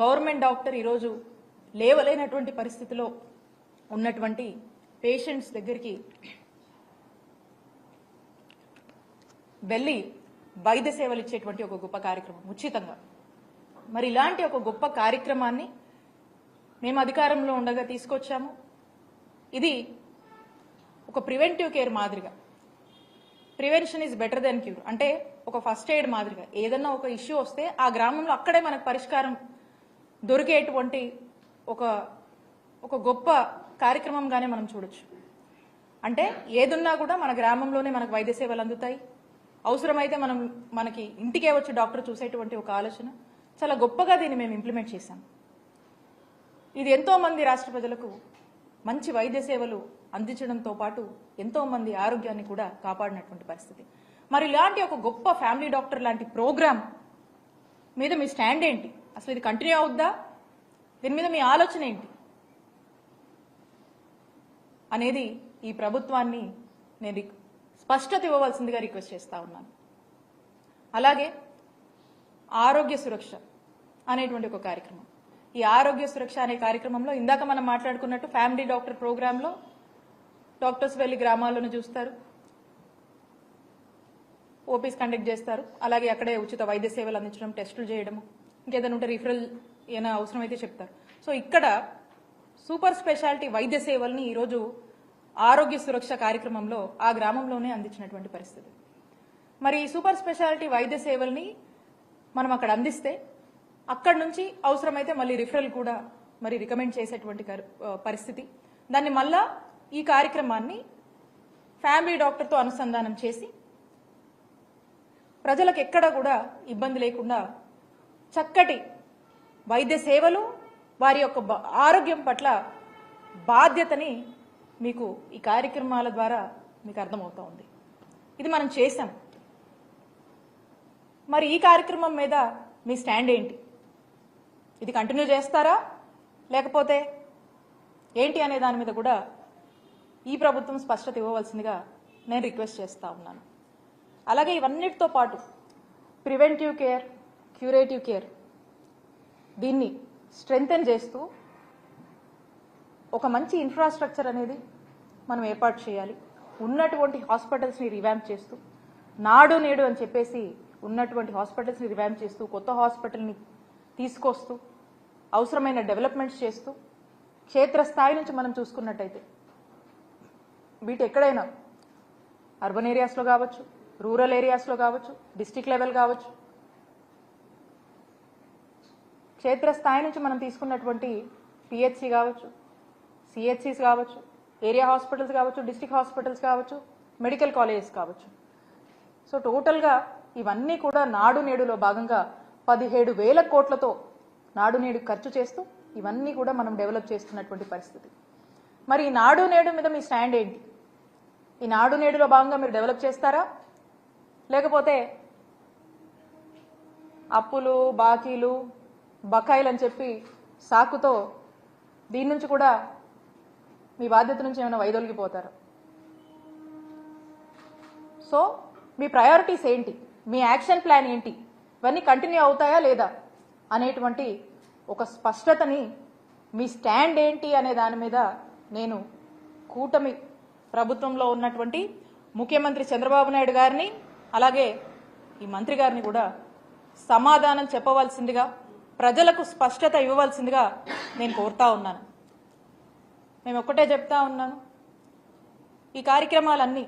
Government doctor ఈరోజు లేవలేనటువంటి పరిస్థితిలో ఉన్నటువంటి పేషెంట్స్ దగ్గరికి వెళ్ళి వైద్య సేవలు ఇచ్చేటువంటి ఒక గొప్ప కార్యక్రమం ఉచితంగా. మరి ఇలాంటి ఒక గొప్ప కార్యక్రమాన్ని మేము అధికారంలో ఉండగా తీసుకొచ్చాము. ఇది ఒక ప్రివెంటివ్ కేర్ మాదిరిగా. Prevention is better than cure. అంటే ఒక ఫస్ట్ ఎయిడ్ మాదిరిగా. ఏదన్నా ఒక ఇష్యూ వస్తే ఆ గ్రామంలో అక్కడే మనకు పరిష్కారం దొరికేటువంటి ఒక ఒక గొప్ప కార్యక్రమంగానే మనం చూడొచ్చు. అంటే ఏదున్నా కూడా మన గ్రామంలోనే మనకు వైద్య సేవలు అందుతాయి. అవసరమైతే మనం మనకి ఇంటికే వచ్చి డాక్టర్ చూసేటువంటి ఒక ఆలోచన. చాలా గొప్పగా దీన్ని మేము ఇంప్లిమెంట్ చేశాం. ఇది ఎంతోమంది రాష్ట్ర ప్రజలకు మంచి వైద్య సేవలు అందించడంతో పాటు ఎంతో మంది ఆరోగ్యాన్ని కూడా కాపాడినటువంటి పరిస్థితి. మరి ఇలాంటి ఒక గొప్ప ఫ్యామిలీ డాక్టర్ లాంటి ప్రోగ్రామ్ మీద మీ స్టాండ్ ఏంటి? అసలు ఇది కంటిన్యూ అవుద్దా? దీని మీద మీ ఆలోచన ఏంటి? అనేది ఈ ప్రభుత్వాన్ని నేను స్పష్టత ఇవ్వవలసిందిగా రిక్వెస్ట్ చేస్తూ ఉన్నాను. అలాగే ఆరోగ్య సురక్ష అనేటువంటి ఒక కార్యక్రమం. ఈ ఆరోగ్య సురక్ష అనే కార్యక్రమంలో ఇందాక మనం మాట్లాడుకున్నట్టు ఫ్యామిలీ డాక్టర్ ప్రోగ్రాంలో డాక్టర్స్ వెళ్ళి గ్రామాల్లోనే చూస్తారు. ఓపీస్ కండక్ట్ చేస్తారు. అలాగే అక్కడే ఉచిత వైద్య సేవలు అందించడం టెస్టులు చేయడం. ఇంకేదైనా ఉంటే రిఫరల్ ఏమైనా అవసరమైతే చెప్తారు. సో ఇక్కడ సూపర్ స్పెషాలిటీ వైద్య సేవల్ని ఈరోజు ఆరోగ్య సురక్ష కార్యక్రమంలో ఆ గ్రామంలోనే అందించినటువంటి పరిస్థితి. మరి ఈ సూపర్ స్పెషాలిటీ వైద్య సేవల్ని మనం అక్కడ అందిస్తే అక్కడి నుంచి అవసరమైతే మళ్ళీ రిఫరల్ కూడా మరి రికమెండ్ చేసేటువంటి పరిస్థితి. దాన్ని మళ్ళా ఈ కార్యక్రమాన్ని ఫ్యామిలీ డాక్టర్తో అనుసంధానం చేసి ప్రజలకు ఎక్కడ కూడా ఇబ్బంది లేకుండా చక్కటి వైద్య సేవలు వారి యొక్క ఆరోగ్యం పట్ల బాధ్యతని మీకు ఈ కార్యక్రమాల ద్వారా మీకు అర్థమవుతా ఉంది. ఇది మనం చేశాం. మరి ఈ కార్యక్రమం మీద మీ స్టాండ్ ఏంటి? ఇది కంటిన్యూ చేస్తారా? లేకపోతే ఏంటి అనే దాని మీద కూడా ఈ ప్రభుత్వం స్పష్టత ఇవ్వవలసిందిగా నేను రిక్వెస్ట్ చేస్తా ఉన్నాను. అలాగే ఇవన్నిటితో పాటు ప్రివెంటివ్ కేర్ క్యూరేటివ్ కేర్ దీన్ని స్ట్రెంగ్తెన్ చేస్తూ ఒక మంచి ఇన్ఫ్రాస్ట్రక్చర్ అనేది మనం ఏర్పాటు చేయాలి. ఉన్నటువంటి హాస్పిటల్స్ని రివ్యాంప్ చేస్తూ నాడు నేడు అని చెప్పేసి ఉన్నటువంటి హాస్పిటల్స్ని రివ్యాంప్ చేస్తూ కొత్త హాస్పిటల్ని తీసుకొస్తూ అవసరమైన డెవలప్మెంట్స్ చేస్తూ క్షేత్రస్థాయి నుంచి మనం చూసుకున్నట్టయితే వీటి ఎక్కడైనా అర్బన్ ఏరియాస్లో కావచ్చు రూరల్ ఏరియాస్లో కావచ్చు డిస్టిక్ లెవెల్ కావచ్చు. క్షేత్రస్థాయి నుంచి మనం తీసుకున్నటువంటి పిహెచ్సి కావచ్చు సిహెచ్సిస్ కావచ్చు ఏరియా హాస్పిటల్స్ కావచ్చు డిస్టిక్ హాస్పిటల్స్ కావచ్చు మెడికల్ కాలేజెస్ కావచ్చు. సో టోటల్గా ఇవన్నీ కూడా నాడు నేడులో భాగంగా పదిహేడు వేల కోట్లతో నాడు నేడు ఖర్చు చేస్తూ ఇవన్నీ కూడా మనం డెవలప్ చేస్తున్నటువంటి పరిస్థితి. మరి ఈ నాడు నేడు మీద మీ స్టాండ్ ఏంటి? ఈ నాడు నేడులో భాగంగా మీరు డెవలప్ చేస్తారా? లేకపోతే అప్పులు బాకీలు బకాయిలు అని చెప్పి సాకుతో దీని నుంచి కూడా మీ బాధ్యత నుంచి ఏమైనా వైదొలిగిపోతారు. సో మీ ప్రయారిటీస్ ఏంటి? మీ యాక్షన్ ప్లాన్ ఏంటి? ఇవన్నీ కంటిన్యూ అవుతాయా లేదా? అనేటువంటి ఒక స్పష్టతని మీ స్టాండ్ ఏంటి అనే దాని మీద నేను కూటమి ప్రభుత్వంలో ఉన్నటువంటి ముఖ్యమంత్రి చంద్రబాబు నాయుడు గారిని అలాగే ఈ మంత్రి గారిని కూడా సమాధానం చెప్పవలసిందిగా ప్రజలకు స్పష్టత ఇవ్వవలసిందిగా నేను కోరుతా ఉన్నాను. మేము ఒక్కటే చెప్తా ఉన్నాను. ఈ కార్యక్రమాలన్నీ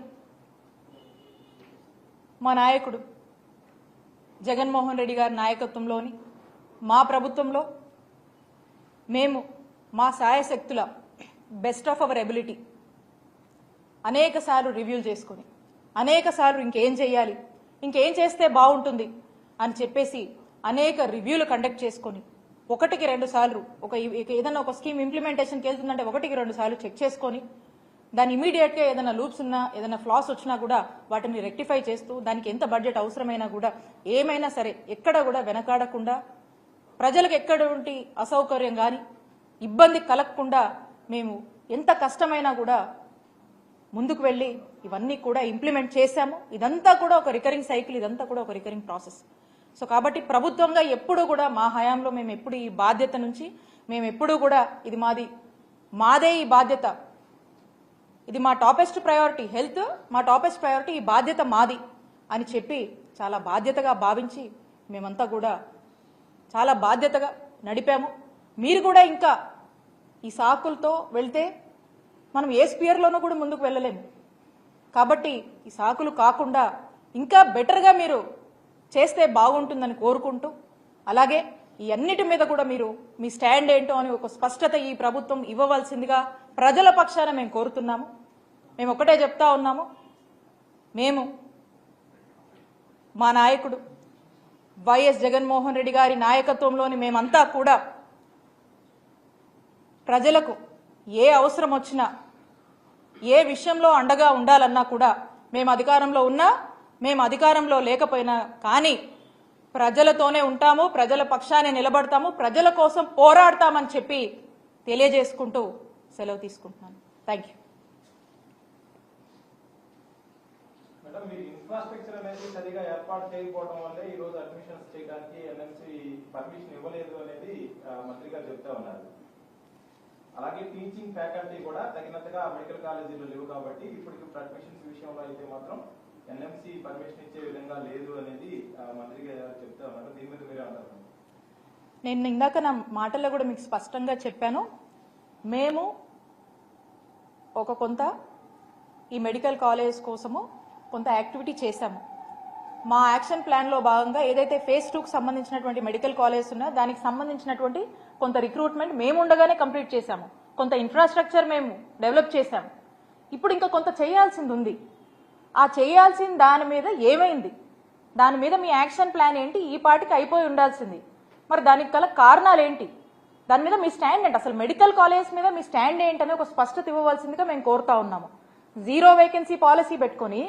మా నాయకుడు జగన్మోహన్ రెడ్డి గారి నాయకత్వంలోని మా ప్రభుత్వంలో మేము మా సాయశక్తుల బెస్ట్ ఆఫ్ అవర్ ఎబిలిటీ అనేకసార్లు రివ్యూ చేసుకుని చేసుకొని అనేక సార్లు ఇంకేం చేయాలి? ఇంకేం చేస్తే బాగుంటుంది? అని చెప్పేసి అనేక రివ్యూలు కండక్ట్ చేసుకొని ఒకటికి రెండు సార్లు ఒక ఏదైనా ఒక స్కీమ్ ఇంప్లిమెంటేషన్కి వెళ్తుందంటే ఒకటికి రెండు సార్లు చెక్ చేసుకొని దాని ఇమీడియట్గా ఏదైనా లూప్స్ ఉన్నా ఏదైనా ఫ్లాస్ వచ్చినా కూడా వాటిని రెక్టిఫై చేస్తూ దానికి ఎంత బడ్జెట్ అవసరమైనా కూడా ఏమైనా సరే ఎక్కడ కూడా వెనకాడకుండా ప్రజలకు ఎక్కడంటి అసౌకర్యం కానీ ఇబ్బంది కలగకుండా మేము ఎంత కష్టమైనా కూడా ముందుకు వెళ్ళి ఇవన్నీ కూడా ఇంప్లిమెంట్ చేశాము. ఇదంతా కూడా ఒక రికరింగ్ సైకిల్ ఇదంతా కూడా ఒక రికరింగ్ ప్రాసెస్ సో కాబట్టి ప్రభుత్వంగా ఎప్పుడూ కూడా మా హయాంలో మేము ఎప్పుడు ఈ బాధ్యత నుంచి మేము ఎప్పుడూ కూడా ఇది మాది మాదే ఈ బాధ్యత. ఇది మా టాపెస్ట్ ప్రయారిటీ హెల్త్ మా టాపెస్ట్ ప్రయారిటీ ఈ బాధ్యత మాది అని చెప్పి చాలా బాధ్యతగా భావించి మేమంతా కూడా చాలా బాధ్యతగా నడిపాము. మీరు కూడా ఇంకా ఈ సాకులతో వెళ్తే మనం ఏ స్పియర్లోనూ కూడా ముందుకు వెళ్ళలేము. కాబట్టి ఈ సాకులు కాకుండా ఇంకా బెటర్గా మీరు చేస్తే బాగుంటుందని కోరుకుంటూ అలాగే ఈ అన్నిటి మీద కూడా మీరు మీ స్టాండ్ ఏంటో అని ఒక స్పష్టత ఈ ప్రభుత్వం ఇవ్వవలసిందిగా ప్రజల పక్షాన మేము కోరుతున్నాము. మేము ఒకటే చెప్తా ఉన్నాము. మేము మా నాయకుడు వైఎస్ జగన్మోహన్ రెడ్డి గారి నాయకత్వంలోని మేమంతా కూడా ప్రజలకు ఏ అవసరం వచ్చినా ఏ విషయంలో అండగా ఉండాలన్నా కూడా మేము అధికారంలో ఉన్నా మేము అధికారంలో లేకపోయినా కానీ ప్రజలతోనే ఉంటాము ప్రజల పక్షానే నిలబడతాము ప్రజల కోసం పోరాడతామని చెప్పి తెలియజేసుకుంటూ సెలవు తీసుకుంటున్నాను. థ్యాంక్ యూ ఇన్ఫ్రాస్ట్రక్చర్ అనేది సరిగా ఏర్పాటు చేయకపోవడం వల్లే ఈ రోజు అడ్మిషన్స్ చేయడానికి ఎన్ఎంసీ పర్మిషన్ ఇవ్వలేదు అనేది మంత్రి గారు చెప్తా ఉన్నారు. అలాగే టీచింగ్ ఫ్యాకల్టీ కూడా తగినంతగా మెడికల్ కాలేజీలో లేవు కాబట్టి ఇప్పటికి అడ్మిషన్స్ విషయంలో అయితే మాత్రం ఎన్ఎంసీ పర్మిషన్ ఇచ్చే విధంగా లేదు అనేది మంత్రి గారు చెప్తా ఉన్నారు. దీని మీద మీరే అన్నారు నేను ఇందాక నా మాటల్లో కూడా మీకు స్పష్టంగా చెప్పాను. మేము ఒక కొంత ఈ మెడికల్ కాలేజ్ కోసము కొంత యాక్టివిటీ చేశాము. మా యాక్షన్ ప్లాన్లో భాగంగా ఏదైతే ఫేజ్ టూకి సంబంధించినటువంటి మెడికల్ కాలేజ్ ఉన్నాయో దానికి సంబంధించినటువంటి కొంత రిక్రూట్మెంట్ మేము ఉండగానే కంప్లీట్ చేశాము. కొంత ఇన్ఫ్రాస్ట్రక్చర్ మేము డెవలప్ చేశాము. ఇప్పుడు ఇంకా కొంత చేయాల్సింది ఉంది. ఆ చేయాల్సిన దాని మీద ఏమైంది? దాని మీద మీ యాక్షన్ ప్లాన్ ఏంటి? ఈ పాటికి అయిపోయి ఉండాల్సింది. మరి దానికి గల కారణాలు ఏంటి? దాని మీద మీ స్టాండ్ ఏంటి? అసలు మెడికల్ కాలేజ్ మీద మీ స్టాండ్ ఏంటనే ఒక స్పష్టత ఇవ్వవలసిందిగా మేము కోరుతా ఉన్నాము. జీరో వేకెన్సీ పాలసీ పెట్టుకొని